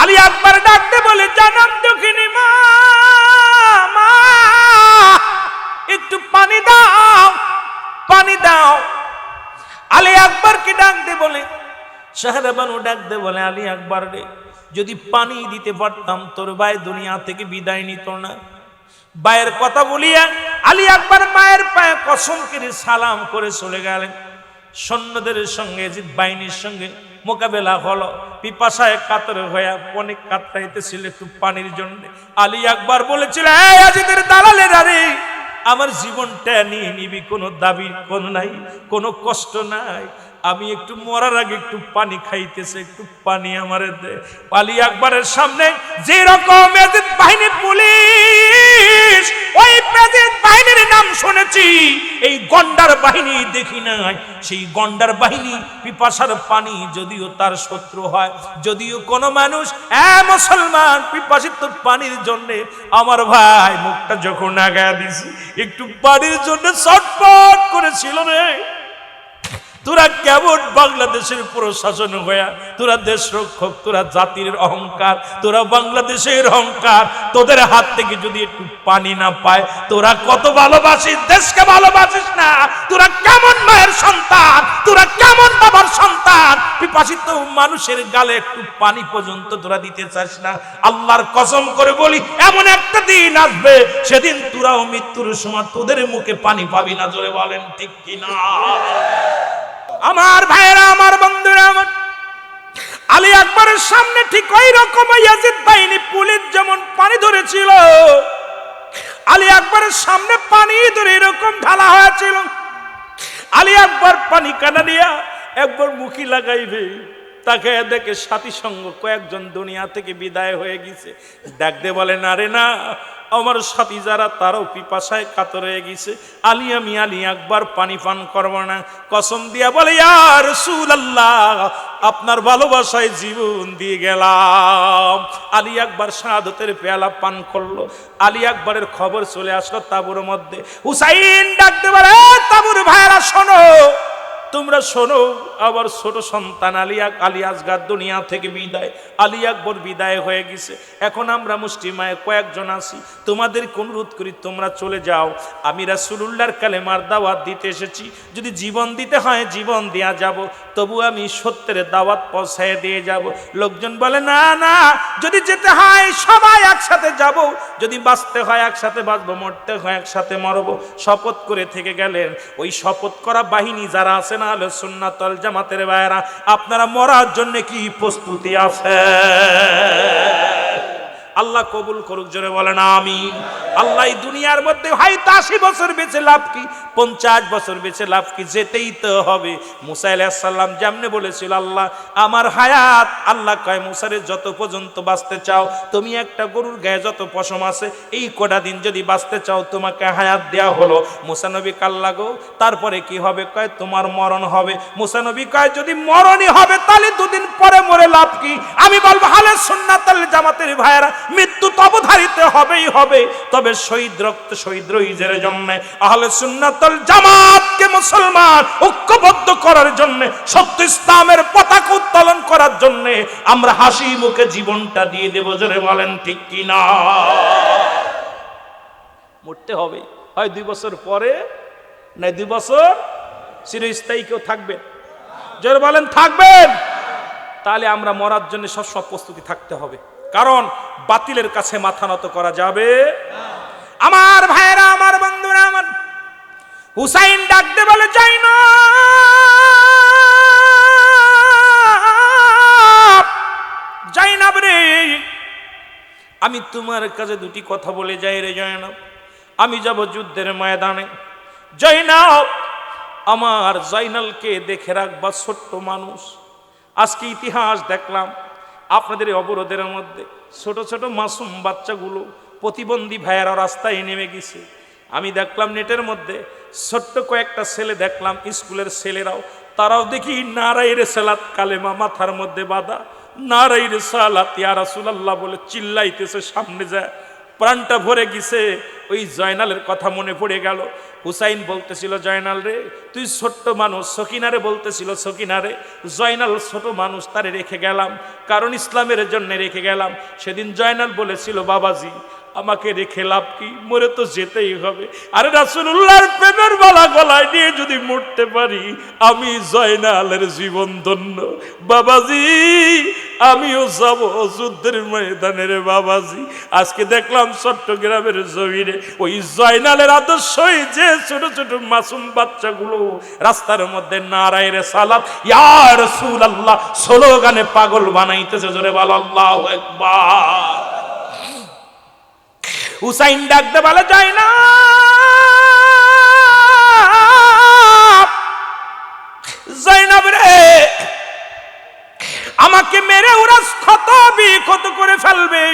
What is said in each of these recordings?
আলী আকবর ডাকতে বলে জানাম দক্ষিণী মা একটু পানি দাও পানি দাও। আলী আকবরকে ডাকতে বলে? শাহরাবানু ডাকতে বলে, আলী আকবর রে, যদি পানি দিতে পারতাম, তোর ভাই দুনিয়া থেকে বিদায় নিত না। বায়ের কথা বলিয়া আলী আকবর মায়ের পায়ে কসম করে সালাম করে চলে গেলেন। সৈন্যদের সঙ্গে জিত বাহিনীর সঙ্গে মোকাবেলা হলো। পিপাসায় কাতর হয়ে অনেক কাতরাইতেছিল একটু পানির জন্য। আলী আকবর বলেছিল দালালের আরে আমার জীবনটা নিয়ে নিবি, কোনো দাবি কোনো নাই, কোনো কষ্ট নাই। আমি একটু মরার আগে একটু পানি খাইতেছে, একটু পানি আমার আলী আকবরের সামনে যে রকম এজিদ বাহিনী পুলিশ, ওই প্রেসিডেন্ট বাহিনীর নাম শুনেছি। এই গন্ডার বাহিনী দেখি নাই। সেই গন্ডার বাহিনী পিপাসার পানি যদিও তার শত্রু হয়, যদিও কোনো মানুষ, এ মুসলমান, পিপাসিত পানির জন্য আমার ভাই মুখটা যখন আগায় দিছি, একটু পানির জন্য ছটফট করেছিল রে। তোরা কেমন বাংলাদেশের প্রশাসন হইয়া তোরা দেশ রক্ষক, তোরা জাতির অহংকার, তোরা বাংলাদেশের অহংকার, তোদের হাত থেকে যদি একটু পানি না পায়, তোরা কত ভালোবাসিস, দেশকে ভালোবাসিস না। তোরা কেমন মায়ের সন্তান, তোরা কেমন বাবার সন্তান। পিপাসিত মানুষের গালে একটু পানি পর্যন্ত তোরা দিতে চাস না। আল্লাহর কসম করে বলি, এমন একটা দিন আসবে, সেদিন তোরাও মৃত্যুর সময় তোদের মুখে পানি পাবি না, জোরে বলেন ঠিক কিনা। আমার ভাইয়েরা, আমার বন্ধুরা, আমার আলী আকবরের সামনে ঠিক ওই রকম ইয়াজিদ বাহিনী পুলিশ যেমন পানি ধরেছিল, আলী আকবরের সামনে পানি ধরে এরকম ঢালা হয়েছিল। আলী আকবর পানি কানা দিয়া একবার মুখি লাগাইবে। তাকে দেখে সাথী সঙ্গ কয়েকজন দুনিয়া থেকে বিদায় হয়ে গেছে। ডাকতে বলে না রে না আমার সাথী যারা তারও পিপাসায় কাতর হয়ে গেছে। আলী আমি আলী একবার পানি পান করব না। কসম দিয়া বলে আর আল্লাহ আপনার ভালোবাসায় জীবন দিয়ে গেলাম। আলী একবার সাদতের পেয়ালা পান করল। আলী আকবরের খবর চলে আসলো তাবুর মধ্যে। হুসাইন ডাকতে "এ, তাবুর ভাইরা শোনো। তোমরা শোনো আবার ছোট সন্তান আলিয়া আলী দুনিয়া থেকে বিদায়, আলী আকবর বিদায় হয়ে গেছে। এখন আমরা মুষ্টিমায় কয়েকজন আছি। তোমাদের অনুরোধ করি, তোমরা চলে যাও। আমি রাসুলুল্লাহর কালেমার দাওয়াত দিতে এসেছি। যদি জীবন দিতে হয়, জীবন দেয়া যাব। তবু আমি সত্যের দাওয়াত পৌঁছায় দিয়ে যাব। লোকজন বলে, না না, যদি যেতে হয়, সবাই একসাথে যাব। যদি বাঁচতে হয়, একসাথে বাঁচবো, মরতে হয়, একসাথে মরবো। শপথ করে থেকে গেলেন। ওই শপথ করা বাহিনী যারা আছে না হলে সুন্নাতল জামাতের বাইরা আপনারা মরার জন্য কি প্রস্তুতি আছে আল্লাহ কবুল করুক, জোরে বলে না আমি আল্লাহ দুনিয়ার মধ্যে হয়তো আশি বছর বেঁচে লাভ কি? পঞ্চাশ বছর বেঁচে লাভ কি? যেতেই তো হবে। মুসা আলাহিসাল্লাম যেমনি বলেছিল, আল্লাহ, আমার হায়াত, আল্লাহ কয়, মুসারে যত পর্যন্ত বাঁচতে চাও, তুমি একটা গরুর গায়ে যত পশম আছে, এই কটা দিন যদি বাঁচতে চাও, তোমাকে হায়াত দেয়া হলো। মুসানবী কাল্লা গো, তারপরে কি হবে? কয়, তোমার মরণ হবে। মুসানবী কয়, যদি মরণই হবে, তাহলে দুদিন পরে মরে লাভ কি? আমি বলব, হালে সুন্নাতাল জামাতের ভাইয়েরা মৃত্যু তো অবধারিত হবেই হবে। তবে শহীদ রক্ত শহীদ রইজের জন্য আহলে সুন্নাতাল জামাতকে মুসলমান ঐক্যবদ্ধ করার জন্য, সত্য ইসলামের পতাকা উত্তোলন করার জন্য আমরা হাসি মুখে জীবনটা দিয়ে দেবো, জোরে বলেন ঠিক কি না মরতে হবে। হয় দুই বছর পরে না দুই বছর? চিরস্থায়ী কেউ থাকবেন জোরে বলেন, থাকবেন। তাহলে আমরা মরার জন্য সব সব প্রস্তুতি থাকতে হবে। কারণ বাতিলের কাছে মাথা নত করা যাবে আমার ভাইরা আমার বন্ধুরা, আমার হুসাইন ডাকতে বলে, যাই না। না রে। আমি তোমার কাছে দুটি কথা বলে যাই রে জয়নাব আমি যাব যুদ্ধের ময়দানে। জয়নাব আমার জয়নালকে দেখে রাখবা ছোট্ট মানুষ। আজকে ইতিহাস দেখলাম। আপনাদের এই অবরোধের মধ্যে ছোট ছোট মাসুম বাচ্চাগুলো প্রতিবন্ধী ভাইয়েরা রাস্তায় নেমে গেছে। আমি দেখলাম নেটের মধ্যে ছোট্ট কয়েকটা ছেলে দেখলাম, স্কুলের ছেলেরাও। তারাও দেখি নারায়ের সালাত কালেমা মাথার মধ্যে বাঁধা। নারাইরে সালাত ইয়া রাসূলুল্লাহ বলে চিল্লাইতেছে সামনে যায়। প্রাণটা ভরে গেছে। ওই জয়নালের কথা মনে পড়ে গেল। হুসাইন বলতেছিল, জয়নাল রে, তুই ছোট্ট মানুষ, সকিনারে বলতেছিল, সকিনারে, জয়নাল ছোট মানুষ, তারে রেখে গেলাম, কারণ ইসলামের জন্য রেখে গেলাম। সেদিন জয়নাল বলেছিল, বাবাজি, আমাকে রেখে লাভ কি? মরে তো যেতেই হবে। আরে রাসুল্লাহর প্রেমের বালা গলায় নিয়ে যদি মরতে পারি, আমি জয়নালের জীবন ধন্য। বাবাজি আমিও যাব যুদ্ধের ময়দানের বাবাজি। আজকে দেখলাম চট্টগ্রামের জমিনে ওই জয়নালের আদর্শই যে ছোট ছোট মাসুম বাচ্চাগুলো রাস্তার মধ্যে নারায় রে সালাত। ইয়ার সুল আল্লাহ স্লোগানে পাগল বানাইতেছে, জোরে বল, আল্লাহ একবার হুসাইন ডাকতে বলে যায় না জৈনব রে! আমাকে মেরে ওরা ক্ষত বিক্ষত করে ফেলবে।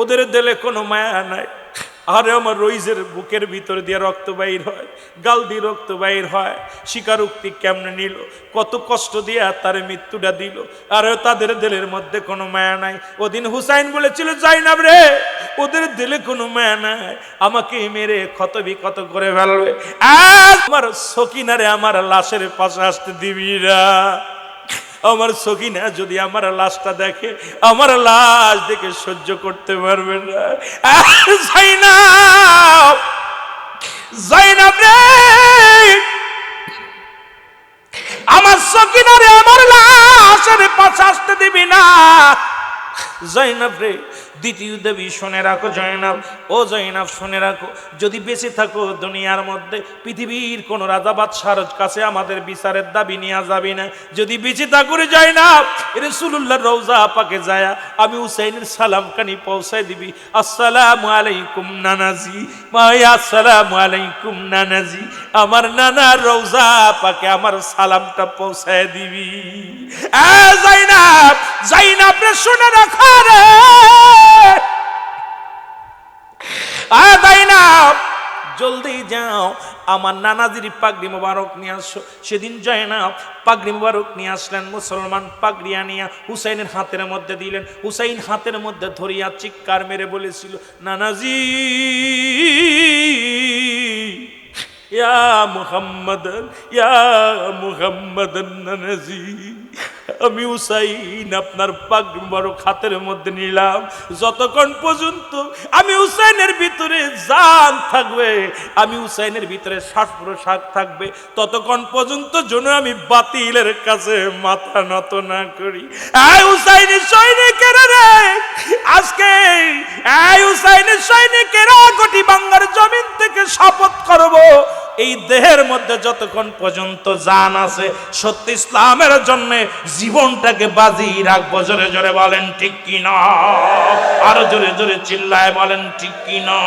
ওদের দিলে কোনো মায়া নাই। আরে আমার রইজের বুকের ভিতর দিয়ে রক্ত বাইর হয়, গাল দিয়ে রক্ত বাইর হয়। স্বীকারোক্তি কেমনে নিল? কত কষ্ট দিয়ে তার মৃত্যুটা দিল। আর তাদের দিলের মধ্যে কোনো মায়া নাই। ওদিন হুসাইন বলেছিল জাইনাব রে, ওদের দিলে কোনো মায়া নাই। আমাকে মেরে ক্ষত বিক্ষত করে ফেলবে। আমার সকিনারে আমার লাশের পাশে আসতে দিবি না। আমার সখিনা যদি আমার লাশটা দেখে, আমার লাশ দেখে সহ্য করতে পারবে না। জাইনাব! জাইনাব আমার সখিনারে আমার লাশের পাশে আসতে দিবি না। জয়নাব রে দ্বিতীয় দেবী শুনে রাখো জয়নাব। ও জয়নাব, শুনে রাখো। যদি বেঁচে থাকো দুনিয়ার মধ্যে, পৃথিবীর কোন রাজা বাদশার কাছে আমাদের বিচারের দাবি নিয়ে যাবি না। যদি বেঁচে থাকো রে জয়নাব রসুল্লাহ রৌজা পাকে যায়, আমি হুসাইনের সালাম কানি পৌঁছায় দিবি। আসসালামু আলাইকুম নানাজি মায়া আসসালামু আলাইকুম নানাজি। আমার নানা রৌজা পাকে আমার সালামটা পৌঁছায় দিবি। জাইনাব জাইনাব রে শুনে রাখা রে। আ জাইনাব জলদি যাও। আমার নানাজির পাগড়ি মোবারক নিয়ে আসো। সেদিন যায় না পাগড়ি মোবারক নিয়ে আসলেন, মুসলমান পাগড়ি আনিয়া হুসাইনের হাতের মধ্যে দিলেন। হুসাইন হাতের মধ্যে ধরিয়া চিৎকার মেরে বলেছিল, নানাজি, ইয়া মুহাম্মাদান ইয়া মুহাম্মাদান নানাজি আমি হুসাইন আপনার পাগ বড় খাতের মধ্যে নিলাম। যতক্ষণ পর্যন্ত আমি হুসাইনের ভিতরে জান থাকবে, আমি হুসাইনের ভিতরে শ্বাস প্রশ্বাস থাকবে, ততক্ষণ পর্যন্ত যেন আমি বাতিলের কাছে মাথা নত না করি। এই হুসাইনের সৈনিকেরা রে, আজকে এই হুসাইনের সৈনিকেরা কোটি বাংলার জমিন থেকে শপথ করব। এই দেহের মধ্যে যতক্ষণ পর্যন্ত জান আছে, সত্য ইসলামের জন্য জীবনটাকে বাজি রাখব। জোরে জোরে বলেন, ঠিক কি না? আরও জোরে জোরে চিল্লায় বলেন, ঠিক কি না?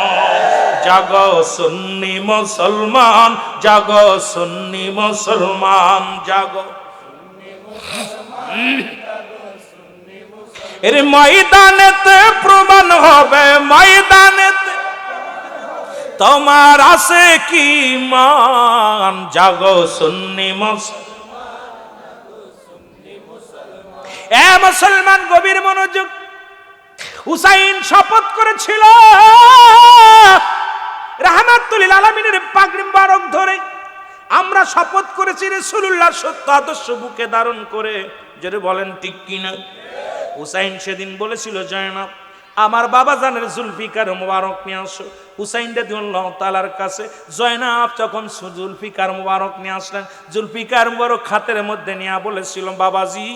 জাগ সুন্নি মুসলমান, জাগ সুন্নি মুসলমান, জাগ। এর ময়দানেতে প্রমাণ হবে, ময়দানেতে তোমার আছে কি মান? জাগো সুন্নি এ মুসলমান গভীর মনোযোগ। হুসাইন শপথ করেছিল। রাহমাতুল আলমিনের পাগড়ি বারক ধরে আমরা শপথ করেছি রসুল্লাহ সত্য আদর্শ বুকে ধারণ করে। যদি বলেন, ঠিক কিনা? হুসাইন সেদিন বলেছিল জয়নাব আমার বাবা জানের জুলফিকার মোবারক নিয়ে আসো। হুসাইন রাদিউল্লাহ তালার কাছে জয়নাব যখন জুলফিকার মোবারক নিয়ে আসলেন, জুলফিকার মোবারক খাতের মধ্যে নিয়ে বলেছিল, বাবাজি,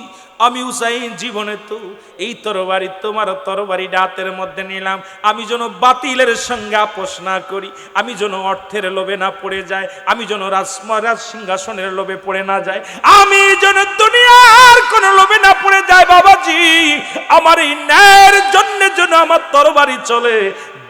আমি হুসাইন, জীবনে তো এই তরবারি, তোমার তরবারি ডাতের মধ্যে নিলাম। আমি যেন বাতিলের সঙ্গে আপোষ না করি, আমি যেন অর্থের লোভে না পড়ে যায় আমি যেন রাজমহারাজ সিংহাসনের লোভে পড়ে না যায় আমি যেন দুনিয়ার কোন লোভে না পড়ে যায় বাবাজি। আমার এই ন্যায়ের জন্য যেন আমার তরবারি চলে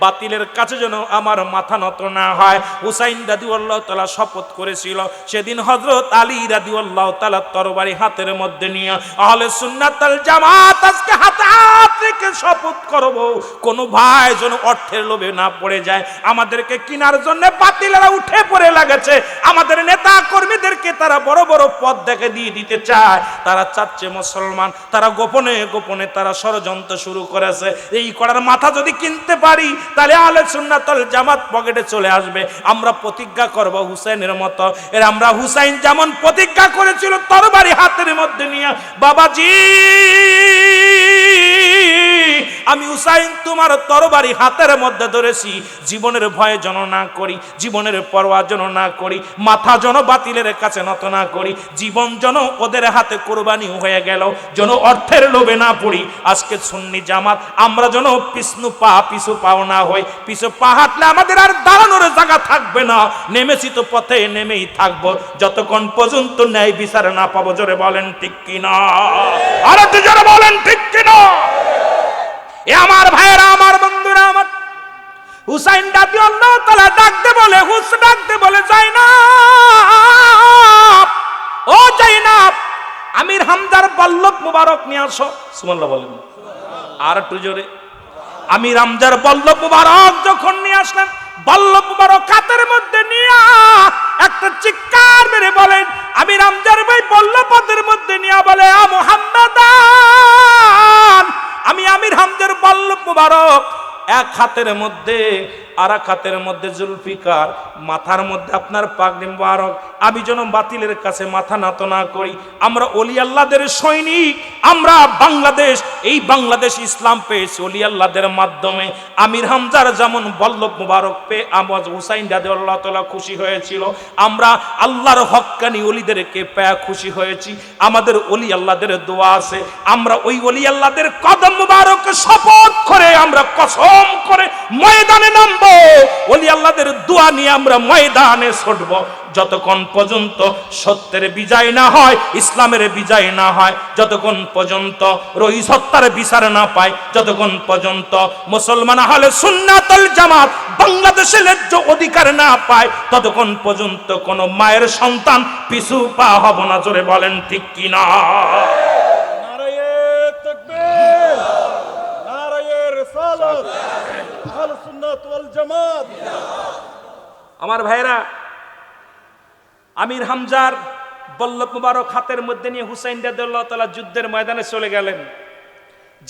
বাতিলের কাছে যেন আমার মাথা নত না হয়। হুসাইন রাদি আল্লাহ তালা শপথ করেছিল, সেদিন হজরত আলী রাদি আল্লাহ তালা তরবারি হাতের মধ্যে নিয়ে আহলে সুন্নাতাল জামাত আজকে হাতে হাত রেখে শপথ করব। কোন ভাই যেন অর্থের লোভে না পড়ে যায়। আমাদেরকে কিনার জন্য বাতিলেরা উঠে পড়ে লাগেছে। আমাদের নেতা কর্মীদেরকে তারা বড় বড় পদ দেখে দিয়ে দিতে চায়। তারা চাচ্ছে মুসলমান, তারা গোপনে গোপনে তারা ষড়যন্ত্র শুরু করেছে। এই করার মাথা যদি কিনতে পারি তাহলে আলে সুন্নাতল জামাত পকেটে চলে আসবে। আমরা প্রতিজ্ঞা করব হুসাইনের মতো। এর আমরা হুসাইন যেমন প্রতিজ্ঞা করেছিল, তরবারি হাতের মধ্যে নিয়ে, বাবাজি! আমি হুসাইন তোমার তরবারি হাতের মধ্যে ধরেছি। জীবনের ভয়ে যেন না করি, জীবনের পরোয়া যেন না করি, মাথা যেন বাতিলের কাছে নত না করি, জীবন যেন ওদের হাতে কোরবানি হয়ে গেল, যেন অর্থের লোভে না পড়ি। আজকে সুন্নি জামাত, আমরা যেন পিছনু পা, পিছু পাও না হই। পিছু পা হাঁটলে আমাদের আর দাঁড়ানোর জায়গা থাকবে না। নেমেছি তো পথে নেমেই থাকব। যতক্ষণ পর্যন্ত ন্যায় বিচার না পাবো, জোরে বলেন ঠিক কিনা? আরে জোরে বলেন ঠিক কিনা? আমার ভাইয়েরা, আমার বন্ধুরা, আমার হুসাইন ডাকি আল্লাহ তালা ডাকতে বলে, হুস ডাকতে বলে যাই না ও যাই না আমির হামদার বল্লভ মুবারক নিয়ে আসো। সুমাল্লাহ বলেন। আর একটু জোরে, আমির হামদার বল্লভ মুবারক যখন নিয়ে আসলেন বল্লভ মুবারক কাতের মধ্যে নিয়ে একটা চিৎকার মেরে বলেন, আমির হামদার ভাই বল্লভপদের মধ্যে নিয়ে বলে, আ মুহাম্মাদান আমি আমির হামদের বল্লভ মুবারক এক হাতের মধ্যে আর এক মধ্যে জুলফিকার, মাথার মধ্যে আপনার পাগড়ি মুবারক, আমি যেন বাতিলের কাছে মাথা নত না করি। আমরা অলি আল্লাহদের সৈনিক, আমরা বাংলাদেশ, এই বাংলাদেশ ইসলাম পেয়েছি অলি আল্লাহদের মাধ্যমে। আমির হামজার যেমন বল্লভ মুবারক পেয়ে আবাজ হুসাইন রাদে আল্লাহ তালা খুশি হয়েছিল, আমরা আল্লাহর হক্কানি অলিদেরকে পেয়ে খুশি হয়েছি। আমাদের অলি আল্লাহদের দোয়া আছে, আমরা ওই অলি আল্লাহদের কদম মুবারক শপথ করে, আমরা কসম করে ময়দানে নামবো অলি আল্লাহদের দোয়া নিয়ে আমরা ময়দানে ছুটবো। যতক্ষণ পর্যন্ত সত্যের বিজয় না হয়, ইসলামের বিজয় না হয়, যতক্ষণ পর্যন্ত রহি সত্তার বিচার না পায়, যতক্ষণ পর্যন্ত মুসলমান হলে সুন্নাতল জামাত বাংলাদেশের ন্যায্য অধিকার না পায়, ততক্ষণ পর্যন্ত কোনো মায়ের সন্তান পিছু পা হব না। জোরে বলেন ঠিক কিনা নারায়ে তাকবীর নারায়ে রিসালাত আহলে আমার ভাইরা আমির হামজার বল্লভ মুবারক হাতের মধ্যে নিয়ে হুসাইন রাদিয়াল্লাহু তাআলা যুদ্ধের ময়দানে চলে গেলেন।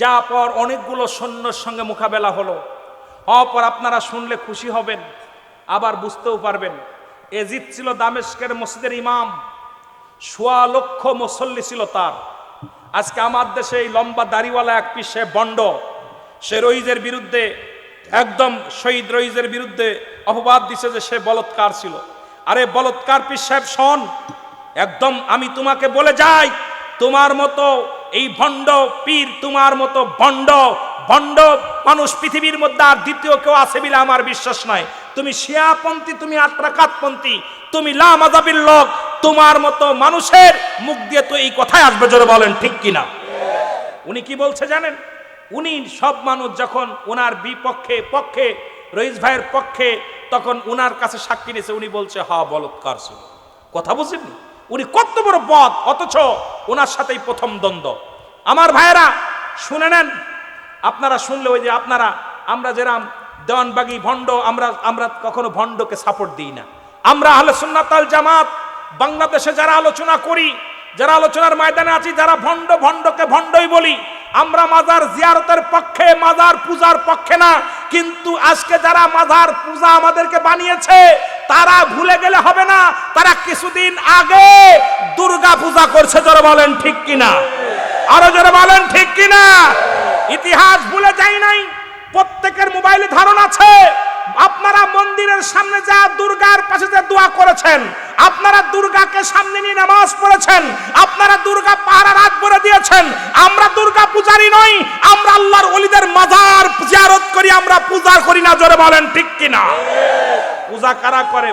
যা পর অনেকগুলো সৈন্যর সঙ্গে মোকাবেলা হলো। অপর আপনারা শুনলে খুশি হবেন, আবার বুঝতেও পারবেন। এজিদ ছিল দামেস্কের মসজিদের ইমাম, সোয়া লক্ষ মুসল্লি ছিল তার। আজকে আমার দেশে এই লম্বা দাড়িওয়ালা এক পিস বন্ড, সে রইজের বিরুদ্ধে একদম শহীদ রইজের বিরুদ্ধে অপবাদ দিছে যে সে বলৎকার ছিল। আরে বলৎকার পীর সাহেব, শোন, একদম আমি তোমাকে বলে যাই, তোমার মতো এই ভণ্ড পীর, তোমার মতো ভণ্ড ভণ্ড মানুষ পৃথিবীর মধ্যে আর দ্বিতীয় কেউ আছে বলে আমার বিশ্বাস নাই। তুমি শিয়াপন্থী, তুমি আত্রাকাতপন্থী, তুমি লামাজাবির লোক, তোমার মতো মানুষের মুখ দিয়ে তো এই কথাই আসবে, জোরে বলেন, ঠিক কিনা? উনি কি বলছে জানেন? উনি সব মানুষ যখন ওনার বিপক্ষে, পক্ষে, রইস ভাইয়ের পক্ষে, তখন উনার কাছে সাক্ষী নিয়েছে, উনি বলছে, হা, বলৎকার ছিল কথা বুঝেন উনি কত বড় পথ অথচ ওনার সাথেই প্রথম দ্বন্দ্ব। আমার ভাইয়েরা, শুনে নেন। আপনারা শুনলে ওই যে আপনারা, আমরা যেরাম দেওয়ানবাগি ভণ্ড, আমরা আমরা কখনো ভণ্ডকে সাপোর্ট দিই না। আমরা আহলে সুন্নাতাল জামাত, বাংলাদেশে যারা আলোচনা করি, যারা আলোচনার ময়দানে আছি, যারা ভণ্ড, ভণ্ডকে ভণ্ডই বলি আমরা মাজার জিয়ারতের পক্ষে, মাজার পূজার পক্ষে না, কিন্তু আজকে যারা মাজার পূজা আমাদেরকে বানিয়েছে, তারা ভুলে গেলে হবে না, তারা কিছুদিন আগে দুর্গা পূজা করছে যারা বলেন ঠিক কিনা? আরও যারা বলেন ঠিক কিনা? ইতিহাস ভুলে যাই নাই, প্রত্যেকের মোবাইলে ধারণা আছে, আপনারা সামনে যা দুর্গার পাশে যা দোয়া করেছেন, আপনারা দুর্গাকে সামনে নিয়ে নামাজ পড়েছেন, আপনারা দুর্গা পাহারা রাত বলে দিয়েছেন, আমরা দুর্গা পূজারি নই, আমরা আল্লাহর অলিদের মাজার জিয়ারত করি, আমরা পূজা করি না, জোরে বলেন ঠিক কিনা? পূজা কারা করে?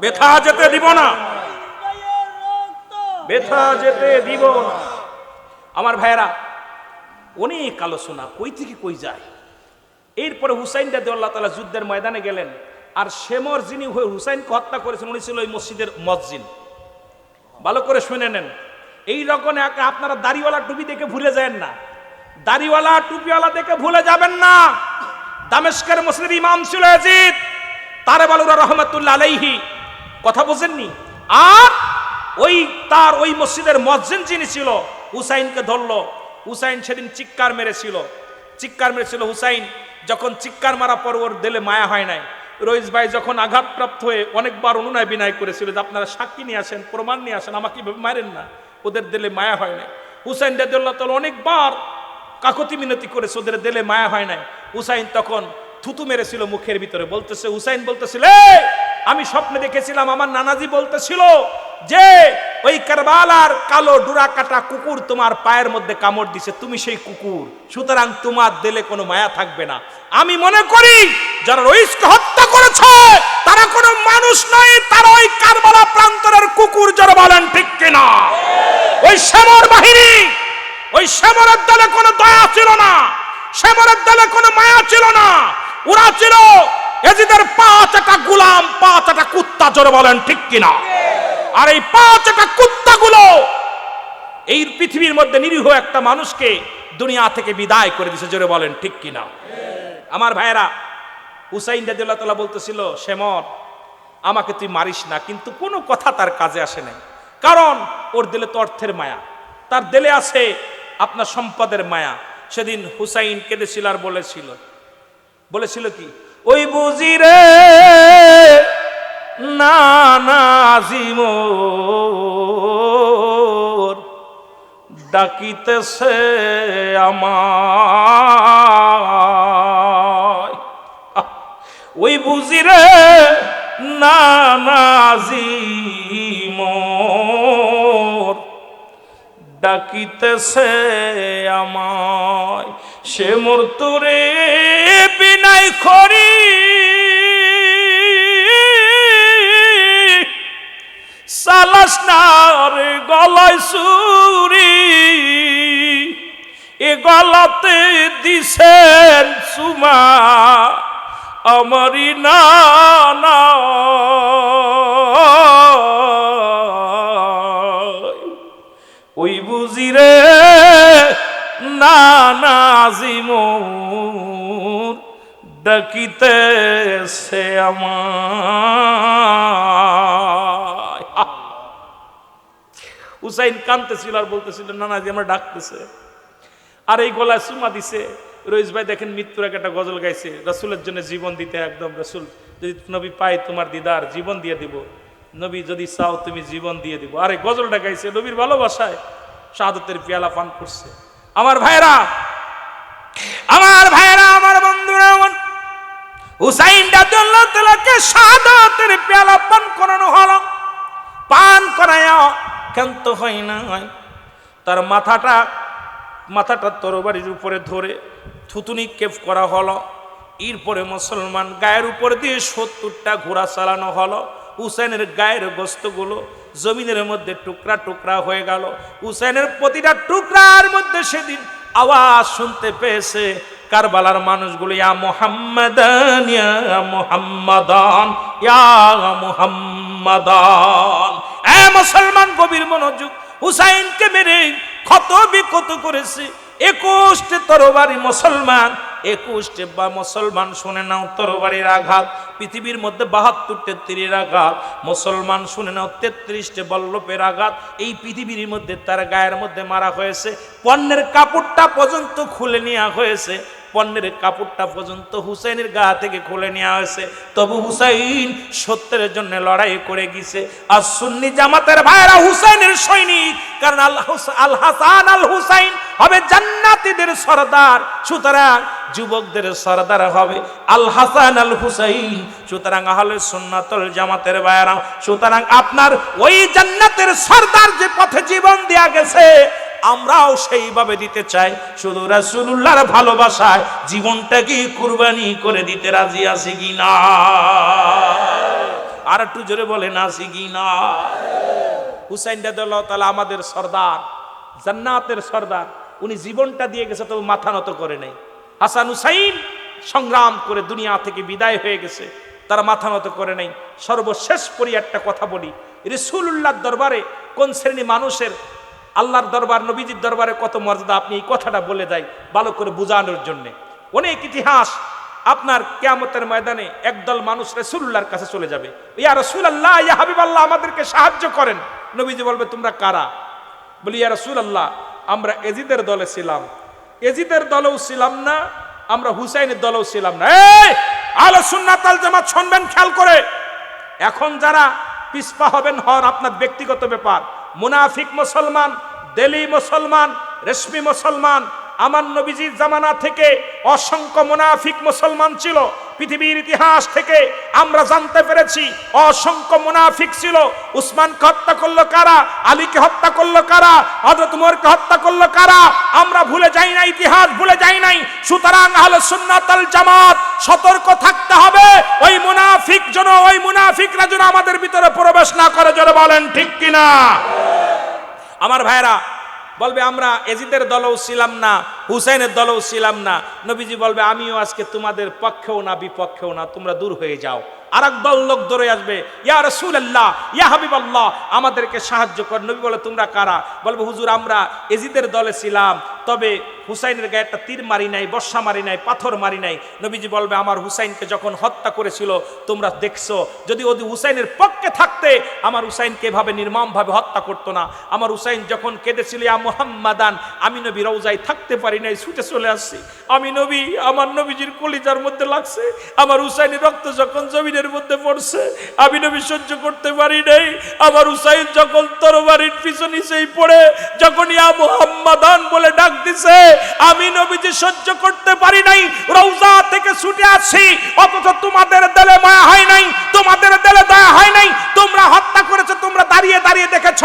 ব্যথা যেতে দিব না। ব্যথা যেতে দিব। আমার ভাইয়েরা, অনেক আলোচনা কই থেকে কই যায়। এরপরে হুসাইন রাদি আল্লাহ তালা যুদ্ধের ময়দানে গেলেন, আর শেমর যিনি হয়ে হুসাইনকে হত্যা করেছেন, উনি ছিল ওই মসজিদের মসজিদ। ভালো করে শুনে নেন। এই রকম আপনারা দাড়িওয়ালা টুপি দেখে ভুলে যাবেন না। দাড়িওয়ালা, টুপিওয়ালা দেখে ভুলে যাবেন না। দামেস্কের মুসলিম ইমাম ছিল ইয়াজিদ তারে বালুরা রহমতুল্লাহ আলাইহি কথা বোঝেননি? আর ওই তার ওই মসজিদের মসজিদ যিনি ছিল হুসাইনকে ধরলো। হুসাইন সেদিন চিৎকার মেরেছিল। চিৎকার মেরেছিল হুসাইন। যখন চিৎকার মারা পর ওর দিলে মায়া হয় নাই। রইস ভাই যখন আঘাতপ্রাপ্ত হয়ে অনেকবার অনুনয় বিনয় করেছিল যে আপনারা সাক্ষী নিয়ে আসেন প্রমাণ নিয়ে আসেন আমাকে মারেন না। ওদের দিলে মায়া হয় নাই। হুসাইন রাদিউল্লাহ তাআলা অনেকবার কাকতি মিনতি করেছে ওদের দিলে মায়া হয় নাই। হুসাইন তখন থুতু মেরেছিল মুখের ভিতরে। বলতেছে হুসাইন বলতেছিল "এই, আমি স্বপ্নে দেখেছিলাম, আমার নানাজি বলতেছিল যে, ওই কারবালার কালো ডুরা কাটা কুকুর তোমার পায়ের মধ্যে কামড় দিছে, তুমি সেই কুকুর। সুতরাং তোমার দিলে কোনো মায়া থাকবে না। আমি মনে করি, যারা রইসকে হত্যা করেছে, তারা কোনো মানুষ নয়, তারা ওই কারবালা প্রান্তরের কুকুর যারা বলেন ঠিক কিনা। ওই শ্যামর বাহিনী, ওই শ্যামরের দলে কোনো দয়া ছিল না, শ্যামরের দলে কোনো মায়া ছিল না। ওরা ছিল এজিদের পাঁচ একটা গুলাম, পাঁচ একটা কুত্তা জোরে বলেন, ঠিক কিনা? আর এই পাঁচ একটা কুত্তাগুলো এই পৃথিবীর মধ্যে নিরীহ একটা মানুষকে দুনিয়া থেকে বিদায় করে দিছে, জোরে বলেন, ঠিক কিনা? আমার ভাইয়েরা, হুসাইন রাদিউল্লাহ তাআলা বলতেছিল শ্যামর আমাকে তুই মারিস না। কিন্তু কোনো কথা তার কাজে আসে নাই। কারণ ওর দিলে তো অর্থের মায়া। তার দিলে আছে আপনার সম্পদের মায়া। সেদিন হুসাইন কেঁদেছিল আর বলেছিল। বলেছিল কি? ওই বুঝি রে না ডাকিতেছে আহ, ওই বুঝি রে না ডাকিতেছে আমায়। সে মোর তোরে বিনাই করি গলায় সুরি, এ গলাতে দিছেন সুমা আমারি না ওই বুঝি রে, না ডাকিতে সে আহ! হুসাইন কানতেছিল আর বলতেছিল নানাজি আমার ডাকতেছে। আর এই গলায় সুমা দিছে। রইস ভাই দেখেন মৃত্যুর আগে একটা গজল গাইছে, রসুলের জন্য জীবন দিতে একদম রসুল, যদি নবী পাই তোমার দিদার, জীবন দিয়ে দিব। নবী যদি চাও তুমি জীবন দিয়ে দিব। আরে গজলটা গাইছে নবীর ভালোবাসায়, শাহাদতের পেয়ালা পান করছে। আমার ভাইরা আমার ভাইরা আমার বন্ধুরা, আমার হুসাইন রাদিয়াল্লাহু তাআলাকে শাহাদাতের পেয়ালা পান করানো হলো। পান করায়া ক্ষান্ত হয় না। তার মাথাটা মাথাটা তরবারির উপরে ধরে থুতুনি কেফ করা হলো। এরপরে মুসলমান গায়ের উপর দিয়ে সত্তরটা ঘোড়া চালানো হলো। হুসেনের গায়ের গোস্তগুলো জমিনের মধ্যে টুকরা টুকরা হয়ে গেল। হুসেনের প্রতিটা টুকরার মধ্যে সেদিন আওয়াজ শুনতে পেয়েছে, কারবালার মানুষগুলো, ইয়া মোহাম্মদান ইয়া মোহাম্মদান ইয়া মোহাম্মদান। মুসলমান গভীর মনোযোগ হুসাইনকে মেরে ক্ষত বিক্ষত করেছে। একুশটি তরবারি মুসলমান, একুশটি বা মুসলমান, শুনে নাও তরবারির আঘাত, পৃথিবীর মধ্যে বাহাত্তরটে তীরের আঘাত, মুসলমান, শুনে নাও তেত্রিশটি বল্লভের আঘাত, এই পৃথিবীর মধ্যে, তার গায়ের মধ্যে মারা হয়েছে, পণ্যের কাপড়টা পর্যন্ত খুলে নেওয়া হয়েছে। পণ্যের কাপড়টা পর্যন্ত হুসাইনের গা থেকে খুলে নেওয়া হয়েছে। তবু হুসাইন সত্যের জন্য লড়াই করে গেছে। আর সুন্নি জামাতের ভাইরা হুসাইনের সৈনিক, কারণ আল আল হাসান আল হুসাইন হবে জান্নাতিদের সর্দার। সুতরাং যুবকদের সর্দার হবে আল হাসান আল হুসাইন। সুতরাং আহলে সুন্নাতুল জামাতের ভাইরা সুতরাং আপনার ওই জান্নাতের সর্দার যে পথে জীবন দেয়া গেছে আমরাও সেইভাবে দিতে চাই। শুধু রাসূলুল্লাহর ভালোবাসায় জীবনটাকে কুরবানি করে দিতে রাজি আছি কি না? আর একটু জোরে বলেন, আছি কি না? হুসাইন রাদিয়াল্লাহু তাআলা আমাদের সর্দার, জান্নাতের সর্দার। উনি জীবনটা দিয়ে গেছে, তবু মাথা নত করে নাই। হাসান হুসাইন সংগ্রাম করে দুনিয়া থেকে বিদায় হয়ে গেছে, তারা মাথা নত করে নেই। সর্বশেষ পরি একটা কথা বলি রসুল্লাহর দরবারে কোন শ্রেণি মানুষের আল্লাহর দরবার, নবীজির দরবারে কত মর্যাদা, আপনি এই কথাটা বলে দেয় ভালো করে বোঝানোর জন্যে। অনেক ইতিহাস আপনার কেয়ামতের ময়দানে একদল মানুষ রসুল্লাহর কাছে চলে যাবে। ইয়া রসুল আল্লাহ ইয়া হাবিব আল্লাহ আমাদেরকে সাহায্য করেন। নবীজি বলবে, তোমরা কারা? বলি, ইয়া রসুল আল্লাহ আমরা এজিদের দলে ছিলাম। এজিদের দলেও ছিলাম না, আমরা হুসাইনের দলেও ছিলাম না। আলো সুন্নাত আল জামাত শুনবেন, খেয়াল করে। এখন যারা পিসপা হবেন হন আপনার ব্যক্তিগত ব্যাপার। মুনাফিক মুসলমান, দেলি মুসলমান, রেশমি মুসলমান, আমার নবীজির জামানা থেকে অসংখ্য মুনাফিক মুসলমান ছিল। পৃথিবীর ইতিহাস থেকে আমরা জানতে পেরেছি, অসংখ্য মুনাফিক ছিল। উসমানকে হত্যা করল কারা? আলীকে হত্যা করল কারা? উমরকে হত্যা করল কারা? আমরা ভুলে যাই না, ইতিহাস ভুলে যাই নাই। সুতরাং আহলে সুন্নাত আল জামাত সতর্ক থাকতে হবে। ওই মুনাফিক যেন, ওই মুনাফিকরা যেন আমাদের ভিতরে প্রবেশ না করে যেন বলেন, ঠিক কিনা? আমার ভাইরা বলবে, আমরা এজিদের দলও ছিলাম না। হুসাইনের দলও ছিলাম না। নবীজি বলবে, আমিও আজকে তোমাদের পক্ষেও না, বিপক্ষেও না, তোমরা দূর হয়ে যাও। আর দল লোক ধরে আসবে, ইয়া রসুল আল্লাহ ইয়া হাবিব আল্লাহ আমাদেরকে সাহায্য কর। নবী বলে, তোমরা কারা? বলবে, হুজুর, আমরা এজিদের দলে ছিলাম, তবে হুসাইনের গায়ে একটা তীর মারি নাই, বর্ষা মারি নাই, পাথর মারি নাই। নবীজি বলবে, আমার হুসাইনকে যখন হত্যা করেছিল, তোমরা দেখছ, যদি ওদি হুসাইনের পক্ষে থাকতে, আমার হুসাইনকে এভাবে নির্মমভাবে হত্যা করতো না। আমার হুসাইন যখন কেঁদেছিল, ইয়া মুহাম্মাদান, আমি নবী রওজায় থাকতে পারি নাই, ছুটে চলে আসছি। আমি নবী, আমার নবীজির কলিজার মধ্যে লাগছে, আমার হুসাইনের রক্ত যখন জমিনের মধ্যে পড়ছে, আমি নবী সহ্য করতে পারি নাই, আমার হুসাইন যখন তরবারির পিছনে সেই পড়ে যখন ইয়া মুহাম্মাদান বলে ডাক দিছে, আমি নবীজি সহ্য করতে পারি নাই, রওজা থেকে ছুটে আসছি, অথচ তোমাদের দেলে মায়া হয় নাই, তোমাদের দেলে দয়া হয় নাই, তোমরা হত্যা করেছ, তোমরা দাঁড়িয়ে দাঁড়িয়ে দেখেছ।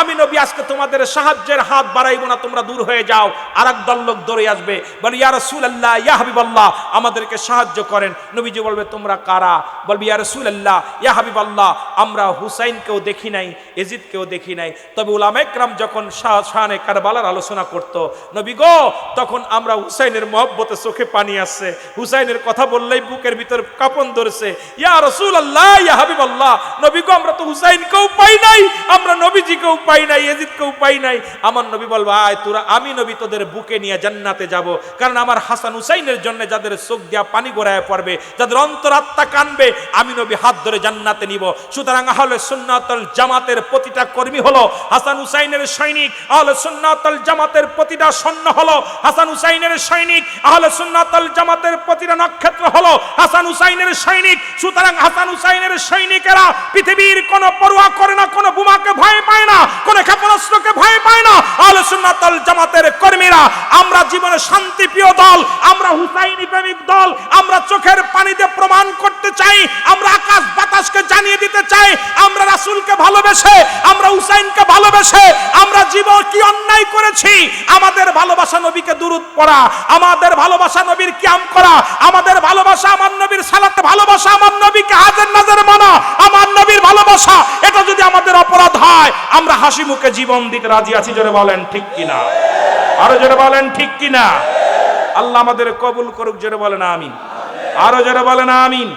আমি নবী, আজকে তোমাদের সাহায্যের হাত বাড়াইবো না, তোমরা দূর হয়ে যাও। আর এক দল লোক দৌড়ে আসবে। বলে, ইয়া রাসূলুল্লাহ, ইয়া হাবিবাল্লাহ, আমাদেরকে সাহায্য করেন। নবীজি বলবে, তোমরা কারা? বলবে, ইয়া রাসূলুল্লাহ, ইয়া হাবিবাল্লাহ, আমরা হুসাইনকেও দেখি নাই এজিদকেও দেখি নাই। তবে উলামা ইকরাম যখন শাহ শাহানে কারবালার আলোচনা করত, নবী গো, তখন আমরা হুসাইনের মহব্বতে চোখে পানি আসছে হুসাইনের কথা বললেই বুকের ভিতর কাপন ধরেছে, ইয়া রাসূলুল্লাহ, ইয়া হাবিবাল্লাহ, নবী গো, আমরা তো হুসাইনকেও পাই নাই, আমরা নবীজিকেও পাই নাই এজিদকেও পাই নাই। আমার নবী বলব, আয় তোরা, আমি নবী তোদের বুকে নিয়ে জান্নাতে যাব। কারণ আমার হাসান হুসাইনের জন্য যাদের চোখ দিয়া পানি গড়ায় পড়বে, যাদের অন্তরাত্মা কানবে, আমি নবী হাত ধরে জান্নাতে নিব। সুতরাং আহলে সুন্নাতল জামাতের প্রতিটা কর্মী হলো হাসান হুসাইনের সৈনিক, আহলে সুন্নাতল জামাতের প্রতিটা সৈন্য হলো হাসান হুসাইনের সৈনিক, আহলে সুন্নাতল জামাতের প্রতিটা নক্ষত্র হলো হাসান হুসাইনের সৈনিক। সুতরাং হাসান হুসাইনের সৈনিকেরা পৃথিবীর কোনো পরোয়া করে না, কোনো বোমাকে ভয় পায় না, কোনো ক্ষেপণাস্ত্রকে ভয় পায় না। আহলে সুন্নাতল জামাতের কর্মীরা আমরা জীবনে শান্তিপ্রিয় দল, আমরা হুসাইনি প্রেমিক দল, আমরা চোখের পানিতে প্রমাণ করতে চাই, আমরা আকাশ বাতাসকে জানিয়ে দিতে চাই, আমরা রাসুলকে ভালোবেসে, আমরা হুসাইনকে ভালোবেসে, আমরা জীবন কি অন্যায় করেছি? আমাদের ভালোবাসা নবীকে দুরুদ পড়া, আমাদের ভালোবাসা নবীর কিয়াম করা, আমাদের ভালোবাসা আমার নবীর সালাতে, ভালোবাসা আমার নবীকে হাজার নাজার মানা, আমার নবীর ভালোবাসা, এটা যদি আমাদের অপরাধ হয়, আমরা হাসি মুখে জীবন দিতে রাজি আছি, জোরে বলেন ঠিক কিনা? আরও জোরে বলেন ঠিক কিনা? আল্লাহ আমাদের কবুল করুক, জোরে বলেন আমিন। আরও জোরে বলেন আমিন।